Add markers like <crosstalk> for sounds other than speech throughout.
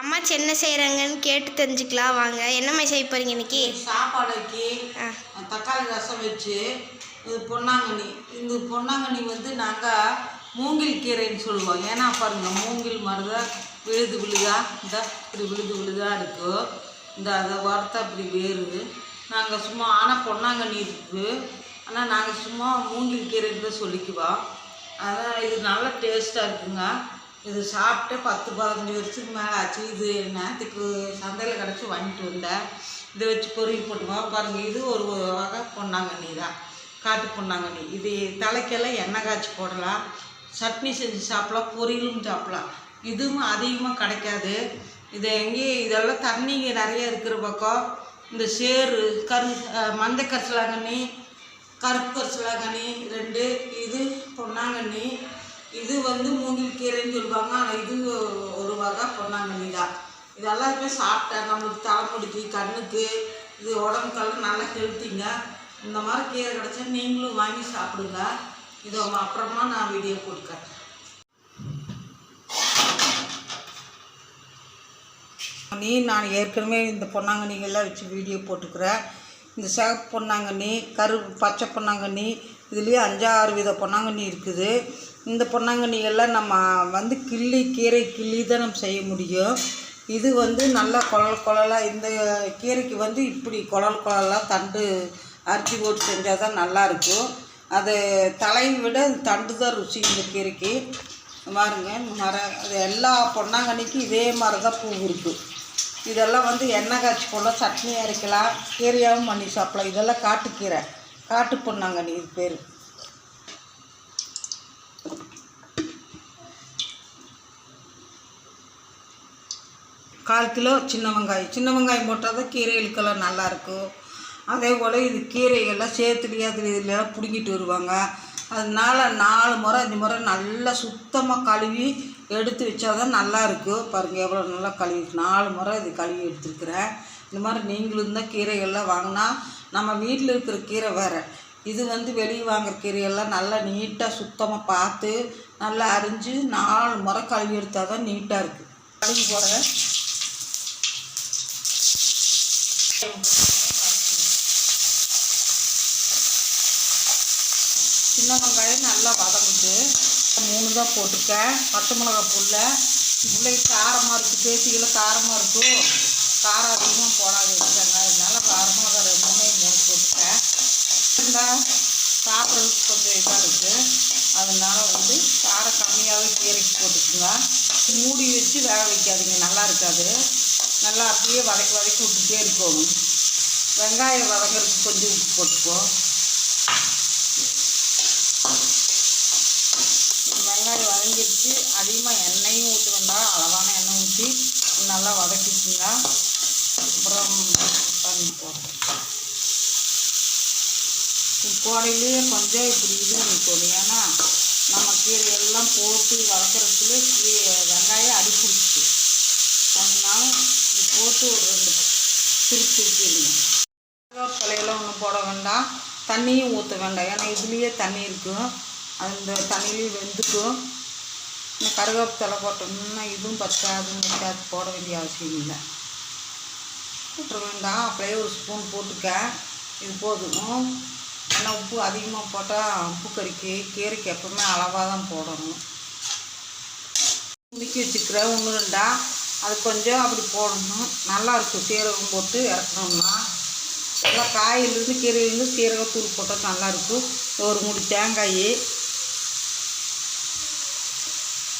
அம்மா என்ன செய்கிறாங்கன்னு கேட்டு தெரிஞ்சுக்கலாம் வாங்க. என்னம்மா செய்ய போகிறீங்க இன்னைக்கு? சாப்பாடுக்கு ஆ. தக்காளி ரசம் வச்சு இது பொன்னாங்கண்ணி. இந்த பொன்னாங்கண்ணி வந்து நாங்கள் மூங்கில் கீரைன்னு சொல்லுவோம். ஏன்னா பாருங்க மூங்கில் மாதிரி தான் விழுது விழுதா இந்த இப்படி விழுது விழுதா இருக்கும் இந்த அதை வறுத்தா இப்படி வேறு. நாங்கள் சும்மா ஆனால் பொன்னாங்கண்ணி இருக்குது ஆனால் நாங்கள் சும்மா மூங்கில் கீரைன்னு தான் சொல்லிக்குவோம். அதான் இது நல்ல டேஸ்ட்டாக இருக்குங்க. இது சாப்பிட்டு பத்து பதினஞ்சு வருஷத்துக்கு மேலே ஆச்சு. இது நேரத்துக்கு சந்தையில் கிடச்சி வாங்கிட்டு வந்தேன். இதை வச்சு பொரியல் போட்டுவோம் பாருங்கள் இது ஒரு வகை பொன்னாங்கண்ணி தான். காட்டு பொன்னாங்கண்ணி. இது தலைக்கெல்லாம் எண்ணெய் காய்ச்சி போடலாம். சட்னி செஞ்சு சாப்பிடலாம். பொரியலும் சாப்பிடலாம். இதுவும் அதிகமாக கிடைக்காது. இது எங்கேயும் இதெல்லாம் தண்ணிங்க நிறைய இருக்கிற பக்கம். இந்த சேரு கரு மந்தை கரிசலாங்கண்ணி கருப்பு கரிசலாங்கண்ணி ரெண்டு. இது பொன்னாங்கண்ணி. இது வந்து மூங்கில் கீரைன்னு சொல்லுவாங்க. ஆனால் இது ஒரு வகை பொன்னாங்கண்ணி தான். இது எல்லாருமே சாப்பிட்டேன் நம்மளுக்கு தலைமுடிக்கு கண்ணுக்கு இது உடம்புக்கெல்லாம் நல்லா ஹெல்த்திங்க இந்த மாதிரி கீரை கிடச்சா நீங்களும் வாங்கி சாப்பிடுங்க. இதை அப்புறமா நான் வீடியோ போட்டுக்கிறேன் நீ நான் ஏற்கனவே இந்த பொன்னாங்கண்ணிகள்லாம் வச்சு வீடியோ போட்டுக்கிறேன். இந்த சிகப்பு பொன்னாங்கண்ணி கரு பச்சை பொன்னாங்கண்ணி இதுலேயே அஞ்சாறு வித பொன்னாங்கண்ணி இருக்குது. இந்த பொன்னாங்கண்ணிகள்லாம் நம்ம வந்து கிள்ளி கீரை கிள்ளி தான் நம்ம செய்ய முடியும். இது வந்து நல்லா குழல் குழலாக இந்த கீரைக்கு வந்து இப்படி குழல் குழலாக தண்டு அரிசி போட்டு செஞ்சால் தான் நல்லாயிருக்கும் அது தலையை விட தண்டு தான் ருசி இந்த கீரைக்கு. பாருங்க மர அது எல்லா பொன்னாங்கண்ணிக்கும் இதே மாதிரி தான் பூ இருக்குது இதெல்லாம் வந்து எண்ணெய் காய்ச்சி போடலாம் சட்னி அரைக்கலாம் கீரையாகவும் பண்ணி சாப்பிடலாம். இதெல்லாம் காட்டுக்கீரை காட்டு பொன்னாங்கண்ணி இது பேர். கால் கிலோ சின்ன வெங்காயம். சின்ன வெங்காயம் போட்டால் தான் கீரைகளுக்கெல்லாம் நல்லாயிருக்கும் அதே போல் இது கீரைகள்லாம் சேர்த்துலையே அதில் இதுலாம் பிடுங்கிட்டு வருவாங்க. அதனால் நாலு முறை அஞ்சு முறை நல்லா சுத்தமாக கழுவி எடுத்து வச்சா தான் நல்லா இருக்கும் பாருங்கள் எவ்வளோ நல்லா கழுவி நாலு முறை இது கழுவி எடுத்துருக்குறேன். இந்த மாதிரி நீங்களும் தான் கீரைகள்லாம் வாங்கினா நம்ம வீட்டில் இருக்கிற கீரை வேறு. இது வந்து வெளியே வாங்குற கீரையெல்லாம் நல்லா நீட்டாக சுத்தமாக பார்த்து நல்லா அரிஞ்சு நாலு முறை கழுவி எடுத்தால் தான் நீட்டாக இருக்குது கழுவி போகிறேன் சின்ன வெங்காயம் நல்லா வதங்குது. மூணு தான் போட்டிருக்கேன். பச்சை மிளகா புல்ல பிள்ளைக்கு காரமாக இருக்குது பேத்திகளை காரமாக இருக்கும் காரம் அதிகமாக போடாது வச்சுட்டாங்க அதனால கார மிளகா ரெண்டுமே மூணு போட்டுருக்கேன். சாப்பிட்றதுக்கு கொஞ்சம் இதாக இருக்குது அதனால வந்து காரம் கம்மியாகவே கீரைக்கு போட்டுக்குங்க. மூடி வச்சு வேக வைக்காதீங்க. நல்லா இருக்காது. நல்லா அப்படியே வதக்கி வதக்கி விட்டுட்டே இருக்கணும் வெங்காயம் வதங்கிறதுக்கு கொஞ்சம் உப்பு போட்டுக்குவோம் வெங்காயம் வதங்கிடுச்சு அதிகமாக எண்ணெயும் ஊற்ற வேண்டாம். அளவான எண்ணெய் ஊற்றி நல்லா வதக்கிச்சுங்க அப்புறம் தண்ணி போடுறேன் கோடையிலேயே கொஞ்சம் இப்படி இது பண்ணிக்கணும் ஏன்னா நம்ம கீரை எல்லாம் போட்டு வதக்கிறதுக்குள்ளே கீரை வெங்காயம் அடி பிடிச்சிட்டு அதனால இது போட்டு ஒரு ரெண்டு திருப்பி திருப்பிடுங்க கருவேப்பிலையெல்லாம் ஒன்றும் போட வேண்டாம். தண்ணியும் ஊற்ற வேண்டாம். ஏன்னா இதுலேயே தண்ணி இருக்கும் அந்த தண்ணிலையும் வெந்துக்கும். இன்னும் கருவேப்பிலை போட்டோம்னா இதுவும் பத்தாதுன்னு பத்தாது போட வேண்டிய அவசியம் இல்லை. போட்டுற வேண்டாம். அப்படியே ஒரு ஸ்பூன் போட்டுக்க. இது போதும். ஏன்னா உப்பு அதிகமாக போட்டால் உப்பு கறிக்கு கீரைக்கு எப்பவுமே அளவாக தான் போடணும். முறுக்கி வச்சுக்கிறேன் ஒன்று ரெண்டா? அது கொஞ்சம் அப்படி போடணும். நல்லாயிருக்கும் சீரகம் போட்டு இறக்கணும்னா நல்லா காயிலிருந்து கீரையிலேருந்து சீரகத்தூள் போட்டால் நல்லாயிருக்கும் ஒரு மூடி தேங்காய்.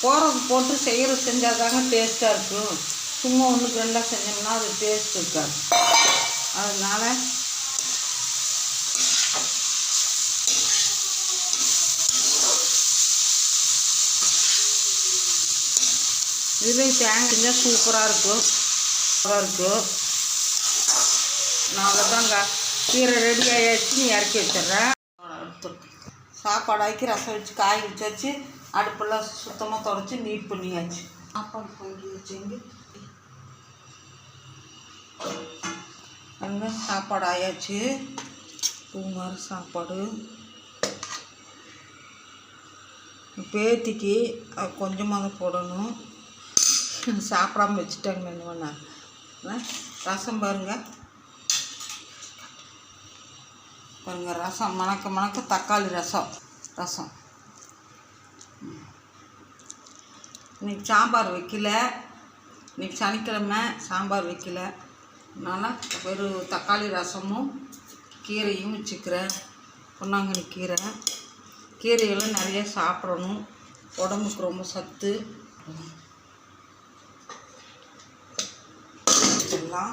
போகிறது போட்டு செய்கிற செஞ்சால் தாங்க டேஸ்ட்டாக இருக்கும். சும்மா ஒன்றுக்கு ரெண்டாக செஞ்சோம்னா அது டேஸ்ட் இருக்காது. அதனால் இதுலேயும் தேங்காய் செஞ்சால் சூப்பராக இருக்கும். சூப்பராக இருக்கும். நான் அவ்வளோதாங்க கீரை ரெடி ஆகியாச்சு நீ இறக்கி வச்சிடுறேன். சாப்பாடு ஆக்கி ரசம் வச்சு காய் வச்சாச்சு. அடுப்பெல்லாம் சுத்தமாக தொடச்சி நீட் பண்ணியாச்சு. சாப்பாடு பொங்கி வச்சுங்க அங்கே சாப்பாடு ஆயாச்சு. பூமாறு சாப்பாடு. பேத்திக்கு கொஞ்சமாக தான் போடணும். <laughs> சாப்பிடாம வச்சுட்டாங்க என்னவண்ணா ரசம் பாருங்க. பாருங்க ரசம். மணக்க மணக்க தக்காளி ரசம். ரசம். இன்றைக்கி இன்னைக்கு சாம்பார் வைக்கல. இன்றைக்கி சனிக்கிழமை சாம்பார் வைக்கல. அதனால் வெறும் தக்காளி ரசமும் கீரையும் வச்சுக்கிறேன். பொன்னாங்கண்ணி கீரை. கீரையெல்லாம் நிறைய சாப்பிடணும். உடம்புக்கு ரொம்ப சத்து. எல்லாம்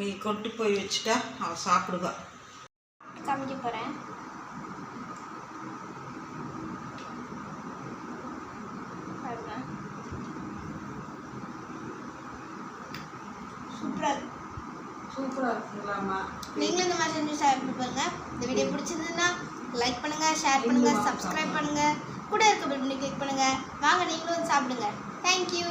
நீ கொண்டு போய் வச்சுட்டா அவள் சாப்பிடுவா. சமைக்க போகிறேன் சூப்பராக சூப்பராக இருக்குங்களாம்மா நீங்களும் இந்த மாதிரி செஞ்சு சாப்பிட்டு பாருங்க. இந்த வீடியோ பிடிச்சிருந்ததுன்னா லைக் பண்ணுங்க ஷேர் பண்ணுங்க சப்ஸ்கிரைப் பண்ணுங்க. கூட இருக்க பெல் பண்ணி கிளிக் பண்ணுங்க. வாங்க நீங்களும் வந்து சாப்பிடுங்க. தேங்க்யூ